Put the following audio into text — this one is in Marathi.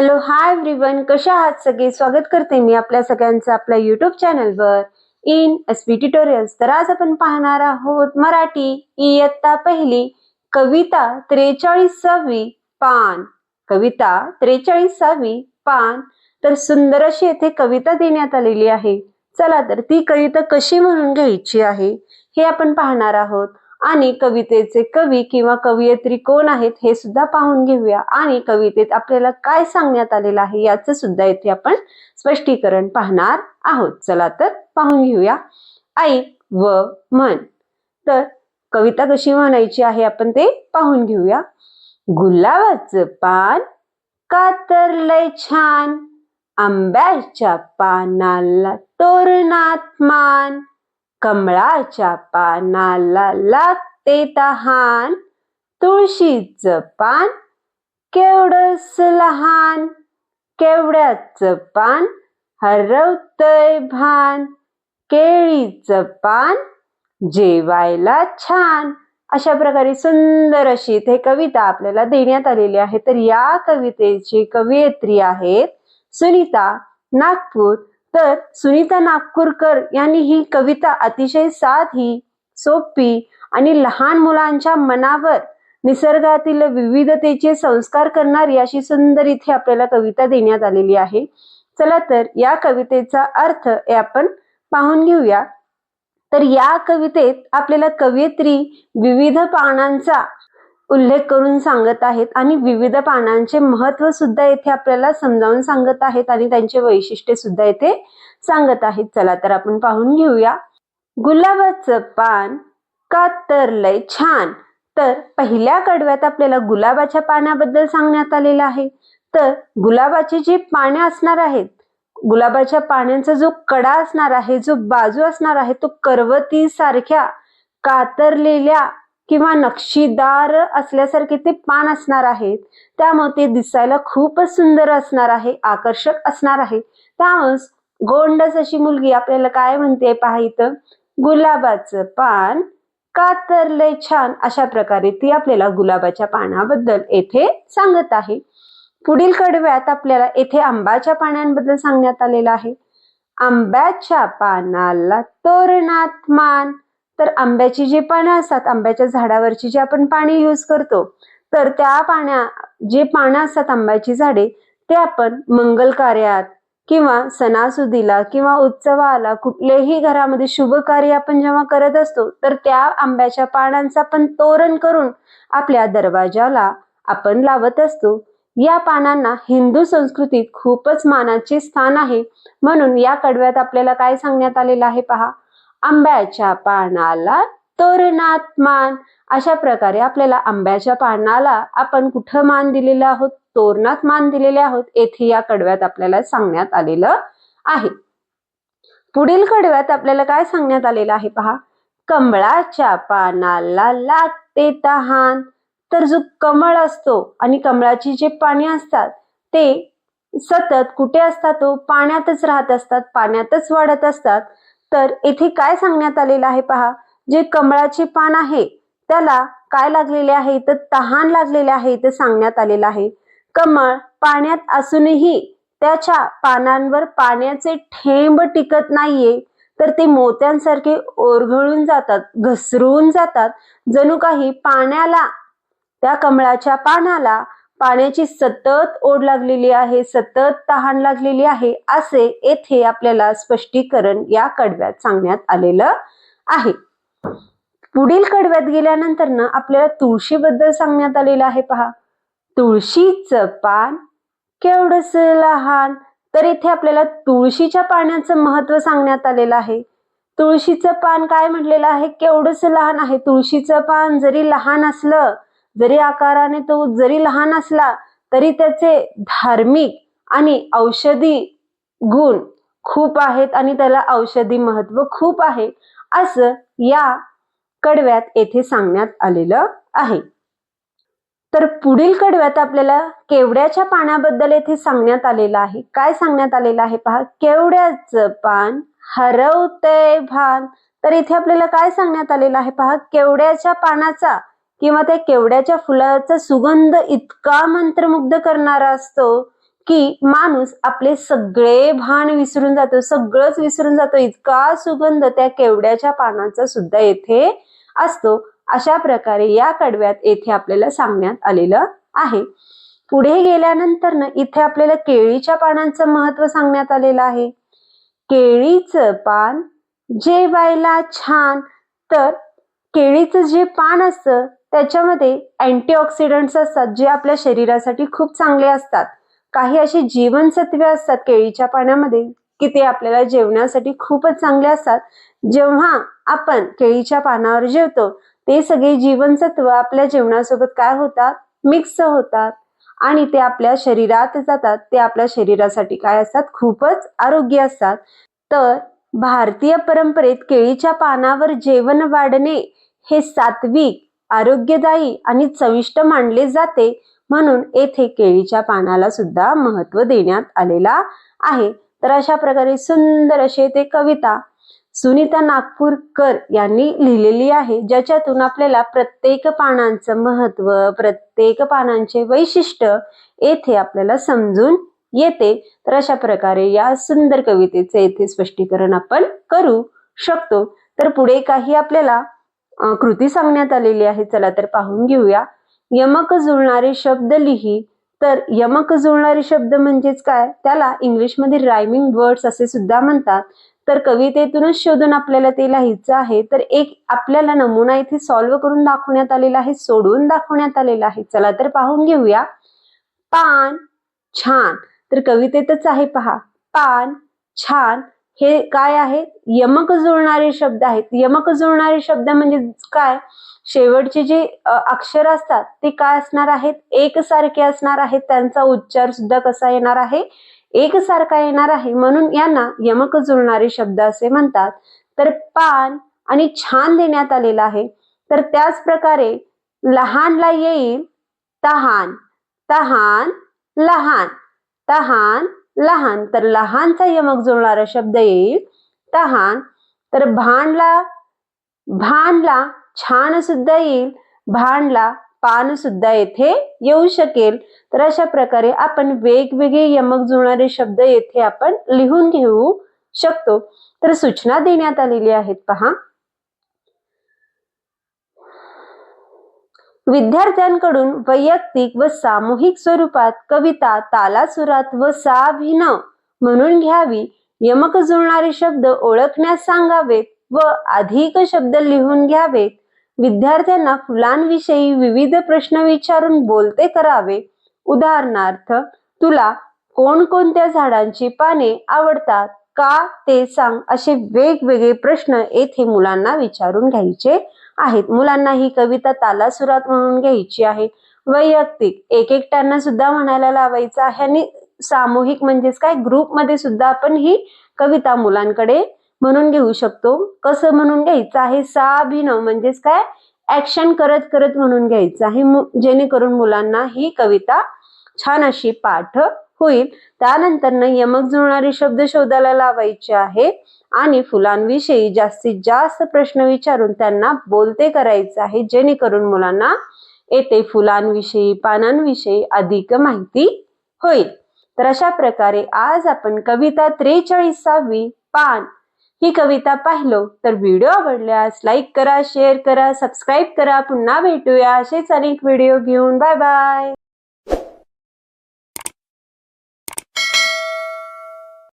हॅलो हाय एव्हरीवन कशा आहात सगळे? स्वागत करते मी आपल्या सगळ्यांचं आपल्या युट्यूब चॅनलवर इन एस पी ट्युटोरियल्स तर आज आपण पाहणार आहोत मराठी इयत्ता पहिली कविता त्रेचाळीसावी पान. कविता त्रेचाळीसावी पान. तर सुंदर अशी येथे कविता देण्यात आलेली आहे. चला तर ती कविता कशी म्हणून घ्यायची आहे हे आपण पाहणार आहोत. आणि कवितेचे कवी किंवा कवयित्री कोण आहेत हे सुद्धा पाहून घेऊया. आणि कवितेत आपल्याला काय सांगण्यात आलेलं आहे याचं सुद्धा इथे आपण स्पष्टीकरण पाहणार आहोत. चला तर पाहून घेऊया. ऐक व म्हण तर कविता कशी म्हणायची आहे आपण ते पाहून घेऊया. गुलाबाचं पान कातरलय छान. आंब्याच्या पानाला तोरणात मान. कमळाच्या पानाला लागते तहान. तुळशीचं पान केवढस लहान केवड्याचं पान हरवतय भान. केळीचं पान जेवायला छान. अशा प्रकारे सुंदर अशी इथे कविता आपल्याला देण्यात आलेली आहे. तर या कवितेची कवयित्री आहेत सुनीता नागपूर. तर सुनीता नागपूरकर यांनी ही कविता अतिशय साधी सोपी आणि लहान मुलांच्या मनावर निसर्गातील विविधतेचे संस्कार करणारी अशी सुंदर इथे आपल्याला कविता देण्यात आलेली आहे. चला तर या कवितेचा अर्थ हे आपण पाहून घेऊया. तर या कवितेत आपल्याला कवयित्री विविध पानांचा उल्लेख करून सांगत आहेत आणि विविध पानांचे महत्त्व सुद्धा येथे आपल्याला समजावून सांगत आहेत आणि त्यांचे वैशिष्ट्य सुद्धा येथे सांगत आहेत. चला तर आपण पाहून घेऊया. गुलाबाचं पान कातरलय छान. तर पहिल्या कडव्यात आपल्याला गुलाबाच्या पानाबद्दल सांगण्यात आलेलं आहे. तर गुलाबाची जी पाने असणार आहेत गुलाबाच्या पाण्याचा जो कडा असणार आहे जो बाजू असणार आहे तो करवती सारख्या कातरलेल्या किंवा नक्षीदार असल्यासारखे ते पान असणार आहेत. त्यामुळे ते दिसायला खूपच सुंदर असणार आहे आकर्षक असणार आहे. त्यामुळे गोंडस अशी मुलगी आपल्याला काय म्हणते पहा इथं? गुलाबाचं पान कातरले छान अशा प्रकारे ती आपल्याला गुलाबाच्या पानाबद्दल येथे सांगत आहे. पुढील कडव्यात आपल्याला येथे आंबाच्या पानांबद्दल सांगण्यात आलेलं आहे. आंब्याच्या पानाला तोरणात मान तर आंब्याची जी पानं असतात आंब्याच्या झाडावरची जी आपण पाणी यूज करतो तर त्या पाण्या जे पानं असतात आंब्याची झाडे ते आपण मंगल कार्यात किंवा सणासुदीला किंवा उत्सवाला कुठल्याही घरामध्ये शुभ कार्य आपण जेव्हा करत असतो तर त्या आंब्याच्या पानांचा पण तोरण करून आपल्या दरवाजाला आपण लावत असतो. या पानांना हिंदू संस्कृतीत खूपच मानाचे स्थान आहे. म्हणून या कडव्यात आपल्याला काय सांगण्यात आलेलं आहे पहा? आंब्याच्या पानाला तोरणात मान. अशा प्रकारे आपल्याला आंब्याच्या पानाला आपण कुठं मान दिलेलं आहोत? तोरणात मान दिलेले आहोत येथे या कडव्यात आपल्याला सांगण्यात आलेलं आहे. पुढील कडव्यात आपल्याला काय सांगण्यात आलेलं आहे पहा. कमळाच्या पानाला लागते तहान. तर जो कमळ असतो आणि कमळाची जे पाने असतात ते सतत कुठे असतात तो पाण्यातच राहत असतात पाण्यातच वाढत असतात. तर इथे काय सांगण्यात आलेलं आहे पहा? जे कमळाचे पान आहे त्याला काय लागलेले आहे? तर तहान लागलेले आहे ते सांगण्यात आलेलं आहे. कमळ पाण्यात असूनही त्याच्या पानांवर पाण्याचे ठेंब टिकत नाहीये. तर ते मोत्यांसारखे ओरघळून जातात घसरून जातात. जणू काही पाण्याला त्या कमळाच्या पानाला पाण्याची सतत ओढ लागलेली आहे सतत तहान लागलेली आहे असे येथे आपल्याला स्पष्टीकरण या कडव्यात सांगण्यात आलेलं आहे. पुढील कडव्यात गेल्यानंतर ना आपल्याला तुळशीबद्दल सांगण्यात आलेलं आहे पहा. तुळशीचं पान केवढस लहान तर इथे आपल्याला तुळशीच्या पाण्याचं महत्त्व सांगण्यात आलेलं आहे. तुळशीचं पान काय म्हटलेलं आहे? केवढस लहान आहे? तुळशीचं पान जरी लहान असलं जरी आकाराने तो जरी लहान असला तरी त्याचे धार्मिक आणि औषधी गुण खूप आहेत आणि त्याला औषधी महत्त्व खूप आहे असं या कडव्यात येथे सांगण्यात आलेलं आहे. तर पुढील कडव्यात आपल्याला केवड्याच्या पानाबद्दल येथे सांगण्यात आलेलं आहे? काय सांगण्यात आलेलं आहे पहा? केवड्याचं पान हरवतय भान. तर इथे आपल्याला काय सांगण्यात आलेलं आहे पहा? केवड्याच्या पानाचा किंवा त्या केवड्याच्या फुलाचा सुगंध इतका मंत्रमुग्ध करणारा असतो की माणूस आपले सगळे भान विसरून जातो सगळंच विसरून जातो. इतका सुगंध त्या केवड्याच्या पानाचा सुद्धा येथे असतो. अशा प्रकारे या कडव्यात येथे आपल्याला सांगण्यात आलेलं आहे. पुढे गेल्यानंतर ना इथे आपल्याला केळीच्या पानांचं महत्त्व सांगण्यात आलेलं आहे. केळीचं पान जेवायला छान तर केळीचं जे पान असतं त्याच्यामध्ये अँटीऑक्सिडंट्स असतात जे आपल्या शरीरासाठी खूप चांगले असतात. काही अशी जीवनसत्वे असतात केळीच्या पाण्यामध्ये की ते आपल्याला जेवणासाठी खूपच चांगले असतात. जेव्हा आपण केळीच्या पानावर जेवतो ते सगळे जीवनसत्व आपल्या जेवणासोबत काय होतात? मिक्स होतात. आणि ते आपल्या शरीरात जातात. ते आपल्या शरीरासाठी काय असतात? खूपच आरोग्य असतात. तर भारतीय परंपरेत केळीच्या पानावर जेवण वाढणे हे सात्विक आरोग्यदायी आणि चविष्ट मानले जाते म्हणून येथे केळीच्या पानाला सुद्धा महत्त्व देण्यात आलेला आहे. तर अशा प्रकारे सुंदर असे ते कविता सुनीता नागपूरकर यांनी लिहिलेली आहे ज्याच्यातून आपल्याला प्रत्येक पानांचं महत्त्व प्रत्येक पानांचे वैशिष्ट्य येथे आपल्याला समजून येते. तर अशा प्रकारे या सुंदर कवितेचे येथे स्पष्टीकरण आपण करू शकतो. तर पुढे काही आपल्याला कृती सांगण्यात आलेली आहे. चला तर पाहून घेऊया. यमक जुळणारे शब्द लिही. तर यमक जुळणारे शब्द म्हणजेच काय? त्याला इंग्लिशमध्ये रायमिंग वर्ड्स असे सुद्धा म्हणतात. तर कवितेतूनच शोधून आपल्याला ते लिहायचं आहे. तर एक आपल्याला नमुना इथे सॉल्व्ह करून दाखवण्यात आलेला आहे सोडवून दाखवण्यात आलेला आहे. चला तर पाहून घेऊया. पान छान. तर कवितेतच आहे पहा. पान छान. हे काय आहे यमक जुळणारे शब्द आहेत. यमक जुळणारे शब्द म्हणजे काय? शेवटचे जे अक्षर असतात ते काय असणार आहेत? एकसारखे असणार आहेत. त्यांचा उच्चार सुद्धा कसा येणार आहे? एकसारखा येणार आहे. म्हणून यांना यमक जुळणारे शब्द असे म्हणतात. तर पान आणि छान देण्यात आलेला आहे. तर त्याच प्रकारे लहानला येईल तहान. तहान लहान. तहान लहान तर लहानचा यमक जुळणारा शब्द येईल. तहान तर भानला भानला छान सुद्धा येईल. भानला पान सुद्धा येथे येऊ शकेल. तर अशा प्रकारे आपण वेगवेगळे यमक जुळणारे शब्द येथे आपण लिहून घेऊ शकतो. तर सूचना देण्यात आलेली आहेत पहा. विद्यार्थ्यांकडून वैयक्तिक व सामूहिक स्वरूपात कविता तालासुरात व साभिनव म्हणून घ्यावी. यमक जुळणारे शब्द ओळखण्यास सांगावेत व अधिक शब्द लिहून घ्यावेत. विद्यार्थ्यांना फुलांविषयी विविध प्रश्न विचारून बोलते करावे. उदाहरणार्थ तुला कोणकोणत्या झाडांची पाने आवडतात? का? ते सांग असे वेगवेगळे प्रश्न येथे मुलांना विचारून घ्यायचे आहेत. मुलांना ही कविता तालासुरात म्हणून घ्यायची आहे. वैयक्तिक एक एकट्यांना सुद्धा म्हणायला लावायचं आहे. आणि सामूहिक म्हणजेच काय? ग्रुपमध्ये सुद्धा आपण ही कविता मुलांकडे म्हणून घेऊ शकतो. कसं म्हणून घ्यायचं आहे? साभिनव म्हणजेच काय? ऍक्शन करत करत म्हणून घ्यायचं आहे. जेणेकरून मुलांना ही कविता छान अशी पाठ होईल. त्यानंतर यमक जुळणारे शब्द शोधायला लावायचे आहे. आणि फुलांविषयी जास्तीत जास्त प्रश्न विचारून त्यांना बोलते करायचे आहे. जेणेकरून मुलांना येथे फुलांविषयी पानांविषयी अधिक माहिती होईल. तर अशा प्रकारे आज आपण कविता त्रेचाळीसावी पान ही कविता पाहिलो. तर व्हिडिओ आवडल्यास लाईक करा शेअर करा सबस्क्राईब करा. पुन्हा भेटूया. असेच अनेक व्हिडिओ घेऊन. Bye bye.